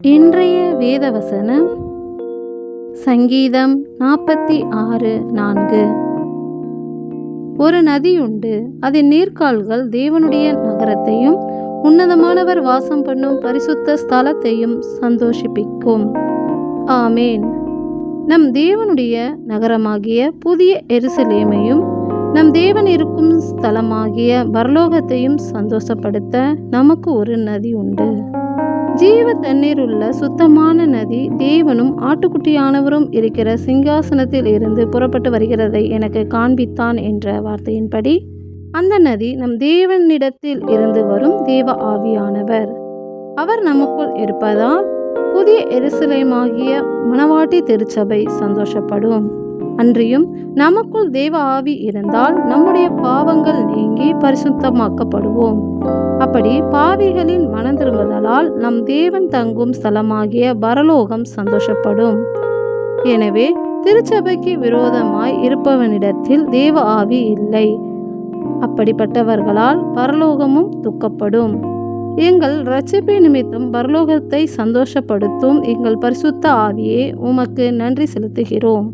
இன்றைய வேதவசனம் சங்கீதம் நாற்பத்தி ஆறு நான்கு. ஒரு நதி உண்டு அதன் நீர்க்கால்கள் தேவனுடைய நகரத்தையும் உன்னதமானவர் வாசம் பண்ணும் பரிசுத்த ஸ்தலத்தையும் சந்தோஷிப்பிக்கும். ஆமேன். நம் தேவனுடைய நகரமாகிய புதிய எருசலேமையும் நம் தேவன் இருக்கும் ஸ்தலமாகிய பரலோகத்தையும் சந்தோஷப்படுத்த நமக்கு ஒரு நதி உண்டு ஜீவ தண்ணீர் உள்ள சுத்தமான நதி தேவனும் ஆட்டுக்குட்டியானவரும் இருக்கிற சிங்காசனத்தில் இருந்து புறப்பட்டு வருகிறதை எனக்கு காண்பித்தான் என்ற வார்த்தையின்படி அந்த நதி நம் தேவனிடத்தில் இருந்து வரும் தேவ ஆவியானவர். அவர் நமக்குள் இருப்பதால் புதிய எருசலேமாகிய மணவாட்டி திருச்சபை சந்தோஷப்படும். அன்றியும் நமக்குள் தேவ ஆவி இருந்தால் நம்முடைய பாவங்கள் நீங்கி பரிசுத்தமாக்கப்படுவோம். அப்படி பாவிகளின் மனம் திரும்புதலால் நம் தேவன் தங்கும் ஸ்தலமாகிய பரலோகம் சந்தோஷப்படும். எனவே திருச்சபைக்கு விரோதமாய் இருப்பவனிடத்தில் தேவ ஆவி இல்லை. அப்படிப்பட்டவர்களால் பரலோகமும் துக்கப்படும். எங்கள் ரட்சிப்பை நிமித்தம் பரலோகத்தை சந்தோஷப்படுத்தும் எங்கள் பரிசுத்த ஆவியே உமக்கு நன்றி செலுத்துகிறோம்.